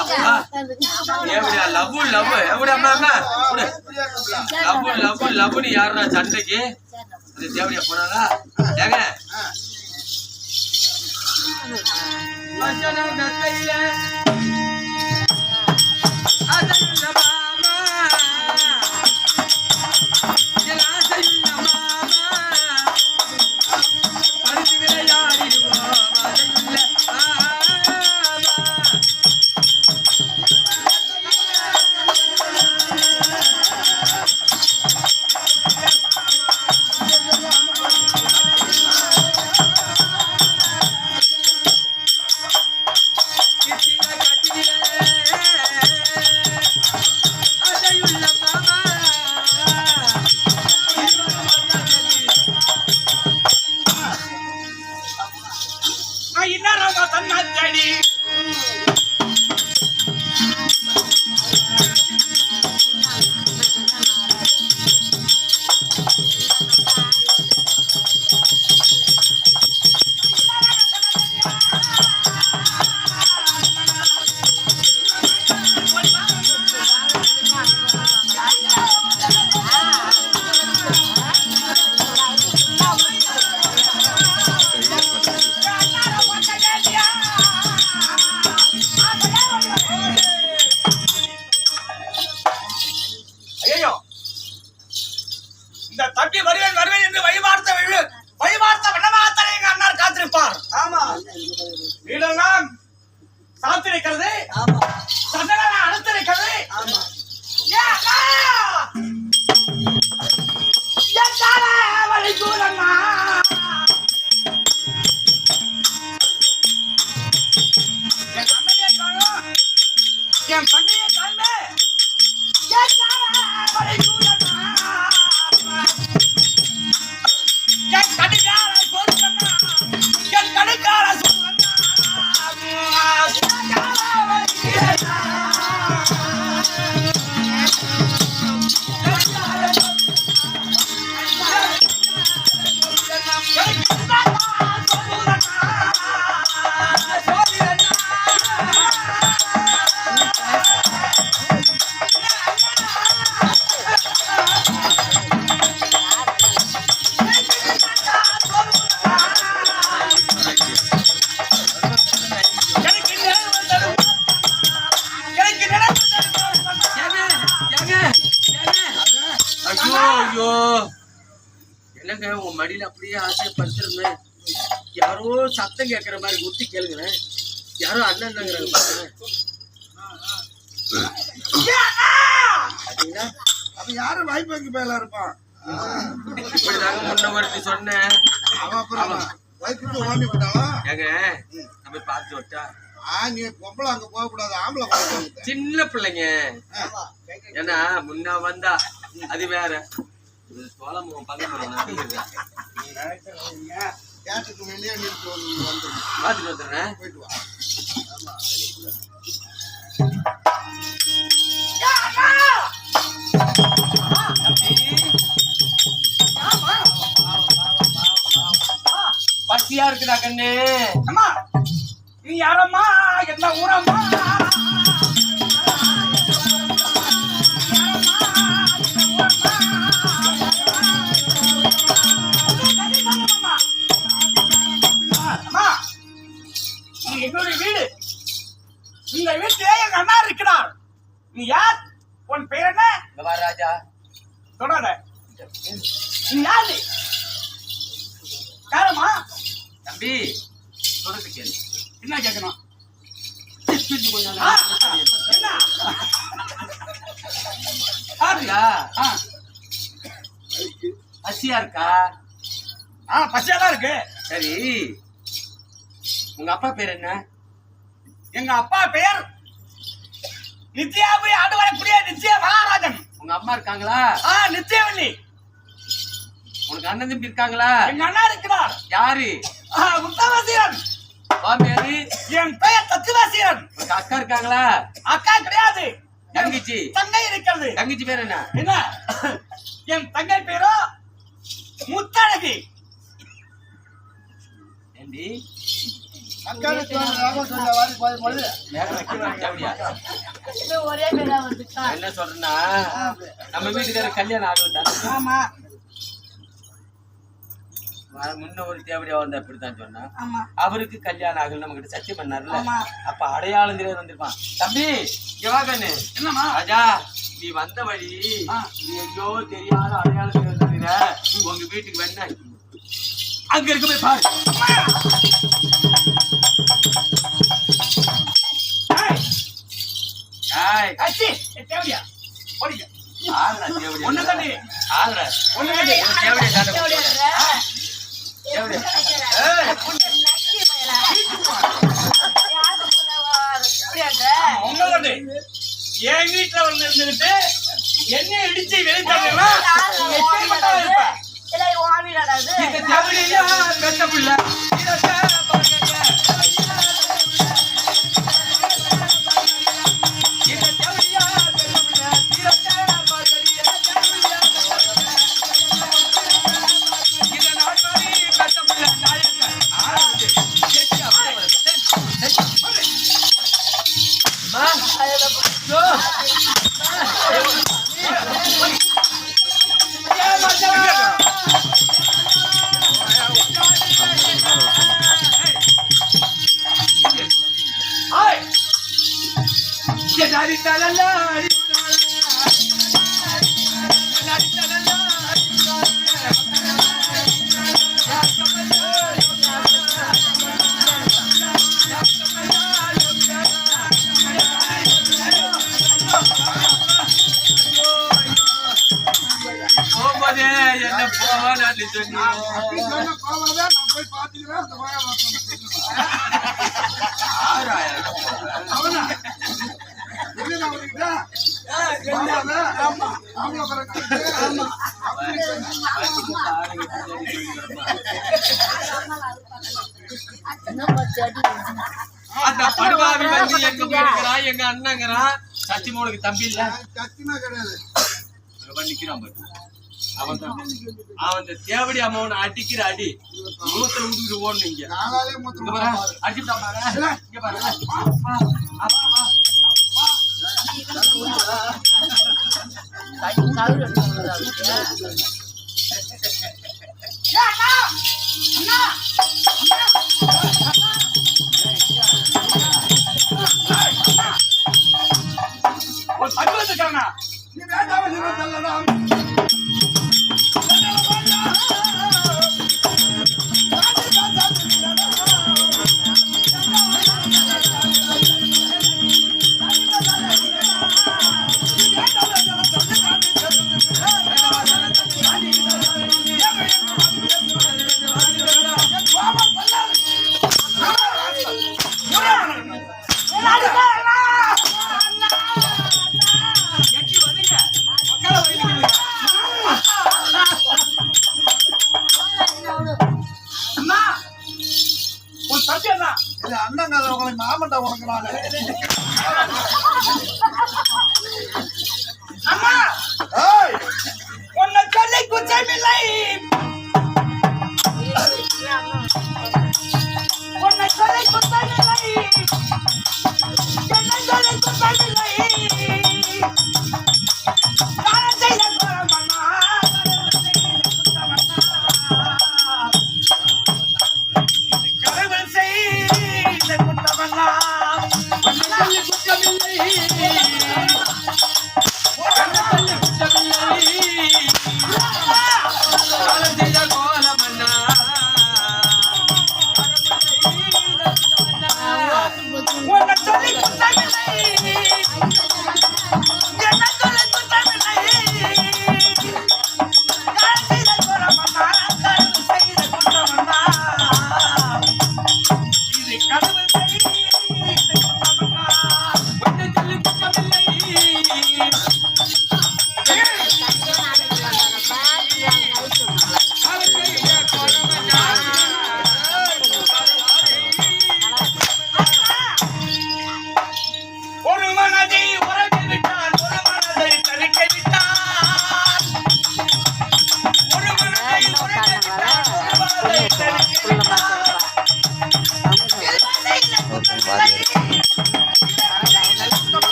போயிச்சுதா ஏ அப்பா எப்படியா love love எப்படி அம்மா அம்மா விடு. லவ் லவ் லவ்னு யாருடா சண்டைக்கு? இது தேவடியா போனாரா ஏங்க? வசனம் நத்தையில அதையுள்ள என் தங்கையை காண்பே. என் தாரா சத்தம் கேட்கற மாதிரி குத்தி கேளுங்களேன் யாரோ அண்ணன்ங்கிறாங்க பாருங்க. பாத்தீங்களா அப்ப யாரு வாய்ப்பு பேல இருப்பான் முன்ன ஒருத்தி சொன்னேன். அவன் அப்புறம் வாய்ப்பு ஓண்டி விட்டாலும் ஏங்க நம்ம பார்த்து வட்டா நீ பொம்பளை அங்க போக கூடாது ஆம்பளை சின்ன பிள்ளைங்க. ஏன்னா முன்ன வந்தா அது வேற. சோளம் பங்கு கேட்டுக்கு வெளியே நிறுத்தி வந்து வந்து பார்த்துட்டு வந்துடுறேன். போயிட்டு வா. பசியா இருக்குதா கண்ணு. அம்மா நீ யாரம்மா? என்ன ஊரம்மா? அண்ணா இருக்கிறார் நீ யார்? உன் பெயர் என்ன? ராஜா சொல்லாத நீ யாரு? யாரம்மா? தம்பி சொல்றது கேளு. என்ன கேட்கணும்? பசியா இருக்கா? ஆ பசியா தான் இருக்கு. சரி. உங்க அப்பா பேர் என்ன? எங்க அப்பா பெயர் நித்யாபுரி ஆண்டு வரக்கூடிய நித்ய மகாராஜன் உங்க அம்மா இருக்காங்களா ஆ நித்யவல்லி உனக்கு அண்ணன் தம்பி இருக்காங்களா எங்க அண்ணா இருக்கிறார் யாரு ஆ, உத்தமசீரன் மாமியாரு என் பெயர் தத்துவசீரன் உனக்கு அக்கா இருக்காங்களா அக்கா கிடையாது தங்கச்சி தங்கை இருக்கிறது தங்கச்சி பேர் என்ன என்ன என் தங்கை பேரோ முத்தழகி ஏண்டி அக்கானு சொல்லு, வாரி பாய் மொழி. ஒரே பேரா என்ன சொல்றேன்னா நம்ம வீட்டுக்கார கல்யாணம் ஆகுது தானே ஆமா முன்ன ஒரு தேவடியா வந்தா இப்படித்தான் சொன்னா அவருக்கு கல்யாணம் ஆகல நம்ம கிட்ட சத்தியம் பண்ணார்ல. அப்ப அடையாளம் தெரியாது வந்திருப்பான். தம்பி என்னம்மா? ராஜா நீ வந்த வழி. நீ எங்கேயோ தெரியாத அடையாளம் தெரியாது உங்க வீட்டுக்கு வேணா அங்க இருக்க போய் பாரு. தேவடியா? ஓடிக்க. ஆளுடா தேவடியா. ஒண்ணு தாண்டி. ஆளுடா. ஒண்ணு கட்டி தேவடியா தாண்டி. என் வீட்டுல வந்து இருந்துகிட்டு என்ன இடிச்சு இருப்பேன் இந்த தேவடியா பெத்த புள்ள. Que nadie என்ன போவான்னு சொன்னீங்க நான் போய் பார்த்துக்கிறேன், அந்த வாசம் அவனா? அந்த படுவாவி வந்து எங்க போயிருக்கிறான் எங்க அண்ணங்கிறான் சத்தியமோனுக்கு தம்பி இல்ல சத்தியமா கிடையாது அவன் நிக்கிறான் அவன் அவன் தேவடி அடிக்கிற அடி மூத்த விட்டுக்கிட்டு ஓடணும் இங்க அடிச்சுட்டான் பாரு இங்க பாரு அப்பா,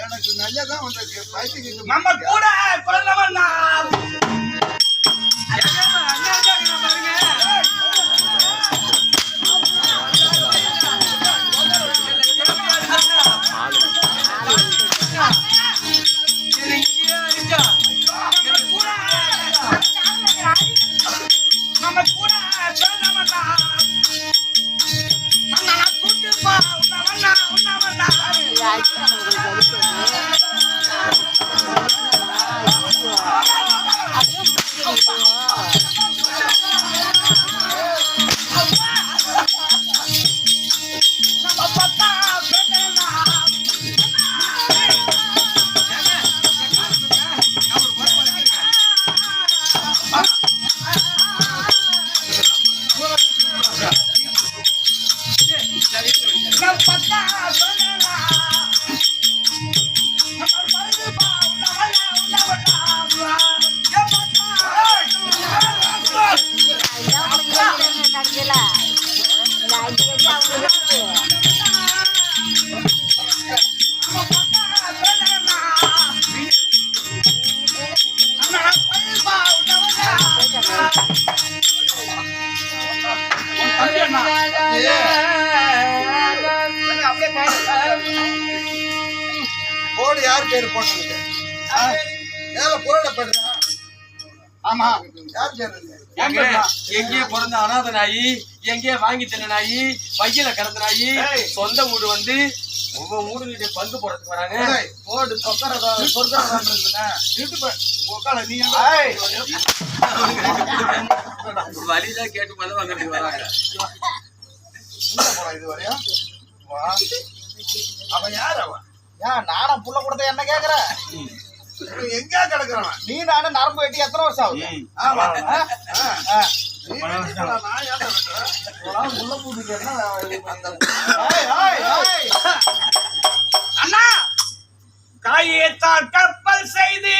எனக்கு நல்லதான் நம்ம கூட பிறந்தவன் மேல போர்ட படுறா ஆமா யார் பேர் இது? எங்க பிறந்த அனாத நாயி எங்கேயே வாங்கி தின்ன நாயி? வையில கிடந்த நாயி. சொந்த வீடு வந்து ஒவ்வொரு வீடுகிட்ட பங்கு போடுறதுக்கு வராங்க. போர்டு சொக்கரதா உக்கால நீ. வழிதான் கேட்டு மத வாங்குறதுக்கு வராங்க. இது வரையும். வா. அவன் யார் அவன் ஏன் நானும் புள்ள கொடுத்த என்ன கேக்குற? இவன் எங்க கிடக்குறான்? நீ நானும் நரம்பு வெட்டி எத்தனை வருஷம் ஆகுது. ஆமா பூட்டுக்கு. அண்ணா! காயத்தான் கப்பல் செய்தி!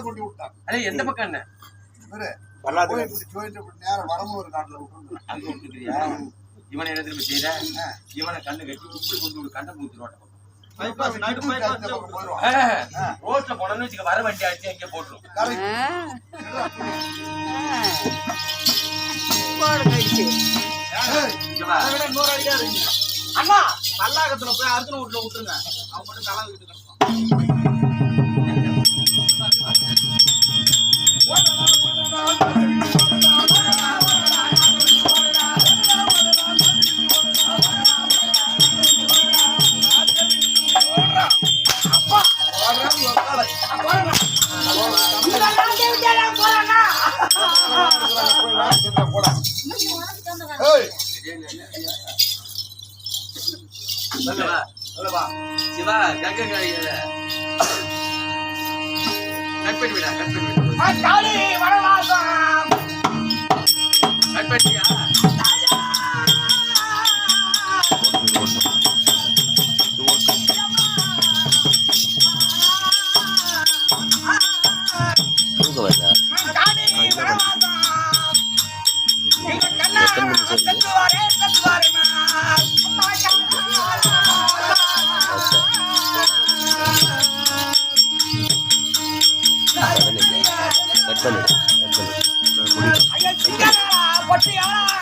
காட்டுல கொண்டு விட்டான் அடே எந்த பக்கம் என்ன? நேரம் வரமும் ஒரு காட்டுல அங்க விட்டுக்கிறியா? இவனை திரும்ப செய்யற இவனை கண்ணு கட்டி இப்படி கொண்டு ஒரு கண்ணை மூத்தி ரோட்ட ரோட்ல போனோம்னு வச்சுக்க வர வண்டி அடிச்சு எங்கே போட்டுரும். அதை அண்ணா போய் அர்ஜுன வீட்டுல விட்டுருங்க. அவன் மட்டும் தலா